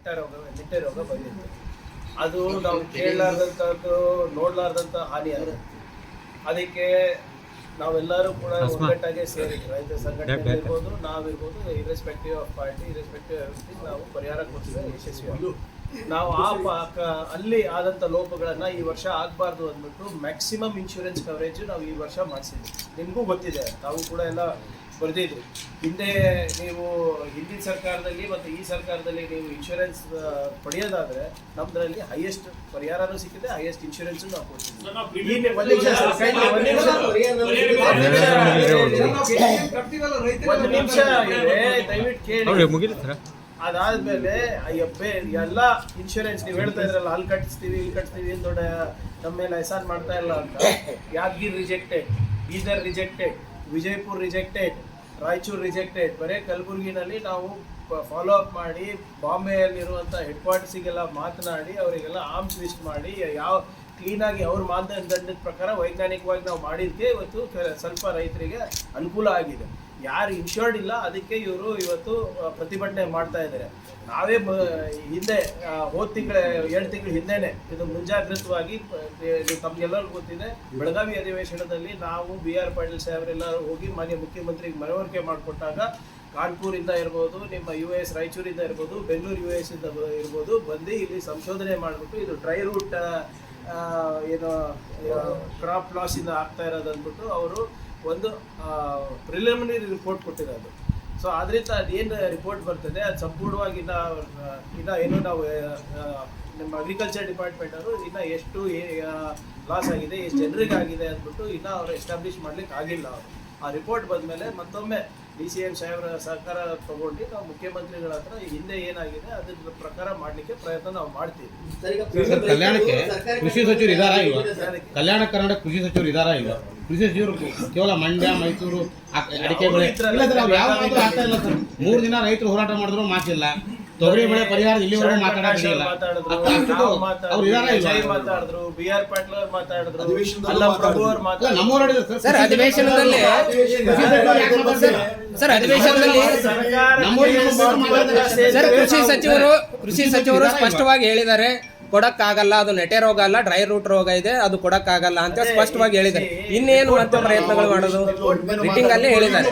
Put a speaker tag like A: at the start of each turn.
A: ರೋಗ ನಿಟ್ಟೆ ರೋಗ ಬಂದಿತ್ತು. ಅದು ನಾವು ಕೇಳಲಾರ್ದಂಥದ್ದು ನೋಡ್ಲಾರ್ದಂತ ಹಾನಿ ಅದು ಅದಕ್ಕೆ ನಾವೆಲ್ಲರೂ ಕೂಡ ಒಗ್ಗಟ್ಟಾಗೆ ಸೇರಿ ರೈತ ಸಂಘಟನೆ ಇರ್ಬೋದು ನಾವಿರ್ಬೋದು irrespective of party irrespective everything ನಾವು ಪರಿಹಾರ ಕೊಡ್ತೀವಿ ಯಶಸ್ವಿ ನಾವು ಆ ಪಾಕ ಅಲ್ಲಿ ಆದಂಥ ಲೋಪಗಳನ್ನ ಈ ವರ್ಷ ಆಗಬಾರ್ದು ಅಂದ್ಬಿಟ್ಟು ಮ್ಯಾಕ್ಸಿಮಮ್ ಇನ್ಶೂರೆನ್ಸ್ ಕವರೇಜ್ ನಾವು ಈ ವರ್ಷ ಮಾಡಿಸಿದ್ವಿ. ನಿಮಗೂ ಗೊತ್ತಿದೆ ತಾವು ಕೂಡ ಎಲ್ಲ ಬರೆದಿದ್ರು ಹಿಂದೆ ನೀವು ಹಿಂದಿನ ಸರ್ಕಾರದಲ್ಲಿ ಮತ್ತು ಈ ಸರ್ಕಾರದಲ್ಲಿ ನೀವು ಇನ್ಶೂರೆನ್ಸ್ ಪಡೆಯೋದಾದ್ರೆ ನಮ್ಮದ್ರಲ್ಲಿ ಹೈಯೆಸ್ಟ್ ಪರಿಹಾರನೂ ಸಿಕ್ಕಿದೆ ಹೈಯೆಸ್ಟ್ ಇನ್ಶೂರೆನ್ಸ್ ನಾವು ಕೊಡ್ತೀವಿ ಒಂದ್ ನಿಮಿಷ ದಯವಿಟ್ಟು ಕೇಳಿ. ಅದಾದ್ಮೇಲೆ ಅಯ್ಯಪ್ಪೆ ಎಲ್ಲ ಇನ್ಶೂರೆನ್ಸ್ ನೀವು ಹೇಳ್ತಾ ಇದ್ರಲ್ಲ ಅಲ್ಲಿ ಕಟ್ಟಿಸ್ತೀವಿ ಇಲ್ಲಿ ಕಟ್ಟಿಸ್ತೀವಿ ಏನ್ ದೊಡ್ಡ ನಮ್ಮ ಮೇಲೆ ಮಾಡ್ತಾ ಇಲ್ಲ ಅಂತ. Yadgiri rejected Bidar rejected Vijayapur rejected Raichur rejected ಬರೀ ಕಲಬುರಗಿನಲ್ಲಿ ನಾವು ಫಾಲೋ ಅಪ್ ಮಾಡಿ, ಬಾಂಬೆಯಲ್ಲಿರುವಂಥ ಹೆಡ್ ಕ್ವಾರ್ಟರ್ಸಿಗೆಲ್ಲ ಮಾತನಾಡಿ, ಅವರಿಗೆಲ್ಲ ಆರ್ಮ್ಸ್ ಲಿಸ್ಟ್ ಮಾಡಿ, ಯಾವ ಕ್ಲೀನಾಗಿ ಅವ್ರ ಮಾನದಂಡದ ಪ್ರಕಾರ ವೈಜ್ಞಾನಿಕವಾಗಿ ನಾವು ಮಾಡಿದ್ದೆ ಇವತ್ತು ಸ್ವಲ್ಪ ರೈತರಿಗೆ ಅನುಕೂಲ ಆಗಿದೆ. ಯಾರು ಇನ್ಶೂರ್ಡ್ ಇಲ್ಲ, ಅದಕ್ಕೆ ಇವರು ಇವತ್ತು ಪ್ರತಿಭಟನೆ ಮಾಡ್ತಾ ಇದ್ದಾರೆ. ನಾವೇ ಹಿಂದೆ ಹೋದ ತಿಂಗಳ ಎರಡು ತಿಂಗಳ ಹಿಂದೆನೆ ಇದು ಮುಂಜಾಗ್ರತವಾಗಿ ತಮ್ಗೆಲ್ಲರಿಗೂ ಗೊತ್ತಿದೆ. ಬೆಳಗಾವಿ ಅಧಿವೇಶನದಲ್ಲಿ ನಾವು ಬಿ ಆರ್ ಪಾಟೀಲ್ ಸಾಹೇಬರೆಲ್ಲರೂ ಹೋಗಿ ಮಾನ್ಯ ಮುಖ್ಯಮಂತ್ರಿಗೆ ಮನವರಿಕೆ ಮಾಡಿಕೊಟ್ಟಾಗ, ಕಾನ್ಪುರಿಂದ ಇರ್ಬೋದು, ನಿಮ್ಮ ಯು ಎಸ್ ರಾಯಚೂರಿಂದ ಇರ್ಬೋದು, ಬೆಂಗಳೂರು ಯು ಎಸ್ ಇಂದ ಇರ್ಬೋದು, ಬಂದು ಇಲ್ಲಿ ಸಂಶೋಧನೆ ಮಾಡಿಬಿಟ್ಟು ಇದು ಡ್ರೈ ರೂಟ್ ಏನು ಕ್ರಾಪ್ ಲಾಸಿಂದ ಆಗ್ತಾ ಇರೋದು ಅಂದ್ಬಿಟ್ಟು ಅವರು ಒಂದು ಪ್ರಿಲಿಮಿನರಿ ರಿಪೋರ್ಟ್ ಕೊಟ್ಟಿರೋದು. ಸೊ ಅದರಿಂದ ಅದೇನು ರಿಪೋರ್ಟ್ ಬರ್ತದೆ, ಅದು ಸಂಪೂರ್ಣವಾಗಿ ಇನ್ನು ಏನು ನಾವು ನಮ್ಮ ಅಗ್ರಿಕಲ್ಚರ್ ಡಿಪಾರ್ಟ್ಮೆಂಟ್ ಅವರು ಇನ್ನ ಎಷ್ಟು ಲಾಸ್ ಆಗಿದೆ, ಎಷ್ಟು ಜನರಿಗೆ ಆಗಿದೆ ಅಂದ್ಬಿಟ್ಟು ಇನ್ನ ಅವರು ಎಸ್ಟಾಬ್ಲಿಷ್ ಮಾಡ್ಲಿಕ್ಕೆ ಆಗಿಲ್ಲ ಅವರು. ಆ ರಿಪೋರ್ಟ್ ಬಂದಮೇಲೆ ಮತ್ತೊಮ್ಮೆ ಡಿ ಸಿ ಎಂ ಸಾಹೇಬರ ಸಹಕಾರ ತಗೊಂಡು ನಾವು ಮುಖ್ಯಮಂತ್ರಿಗಳ ಹತ್ರ ಹಿಂದೆ ಏನಾಗಿದೆ ಅದ್ರ ಪ್ರಕಾರ ಮಾಡಲಿಕ್ಕೆ ಪ್ರಯತ್ನ ನಾವು ಮಾಡ್ತೀವಿ.
B: ಸರ್, ಕಲ್ಯಾಣಕ್ಕೆ ಕೃಷಿ ಸಚಿವರು ಇದಾರಾ
A: ಇಲ್ಲ
B: ಕಲ್ಯಾಣ ಕರ್ನಾಟಕ ಕೃಷಿ ಸಚಿವರು ಇದಾರಾ ಇಲ್ಲ ಕೃಷಿ ಸಚಿವರು ಕೇವಲ ಮಂಡ್ಯ ಮೈಸೂರು ಅಡಿಕೆ ಬೆಳೆ ಇಲ್ಲ ಸರ್ ಯಾವ ಆಗ್ತಾ ಇಲ್ಲ ಸರ್. ಮೂರು ದಿನ ರೈತರು ಹೋರಾಟ ಮಾಡಿದ್ರು ಮಾತಿಲ್ಲ. ತೊಗರಿ ಬೆಳೆ ಪರಿಹಾರ ಇಲ್ಲಿವರೆಗೂ ಮಾತಾಡೋದಿಲ್ಲ
A: ಮಾತಾಡಿದ್ರು ನಾವು
B: ಅವ್ರು ಇದಾರಾ
A: ಮಾತಾಡಿದ್ರು ಮಾತಾಡಿದ್ರು ಬಿ ಆರ್ ಪಾಟೀಲ್ ಅವ್ರು ಮಾತಾಡಿದ್ರು
C: ಅಧಿವೇಶನದಲ್ಲೂ
A: ಅಲ್ಲ ಪ್ರಭು ಅವ್ರು
B: ಇಲ್ಲ
A: ಮಾತಾಡಿದ್ರು.
B: ಸರ್.
D: ಸರ್ ಅಧಿವೇಶನದಲ್ಲಿ
B: ಕೃಷಿ ಸಚಿವರು
D: ಸರ್ ಅಧಿವೇಶನದಲ್ಲಿ
B: ನಮ್ಮೂರಿಗೆ ಬಂದು ಮಾತಾಡ್ತಾರೆ.
D: ಸರ್ ಕೃಷಿ ಸಚಿವರು ಕೃಷಿ ಸಚಿವರು ಸ್ಪಷ್ಟವಾಗಿ ಹೇಳಿದ್ದಾರೆ ಕೊಡಕ್ಕಾಗಲ್ಲ ಅದು ನೆಟೆ ರೋಗ ಅಲ್ಲ ಡ್ರೈ ರೂಟ್ ರೋಗ ಇದೆ ಅದು ಕೊಡಕ್ಕಾಗಲ್ಲ ಅಂತ ಸ್ಪಷ್ಟವಾಗಿ ಹೇಳಿದ್ದಾರೆ. ಇನ್ನೇನು ಮತ್ತೆ ಪ್ರಯತ್ನಗಳು ಮಾಡೋದು? ಮೀಟಿಂಗ್ ಅಲ್ಲಿ ಹೇಳಿದ್ದಾರೆ.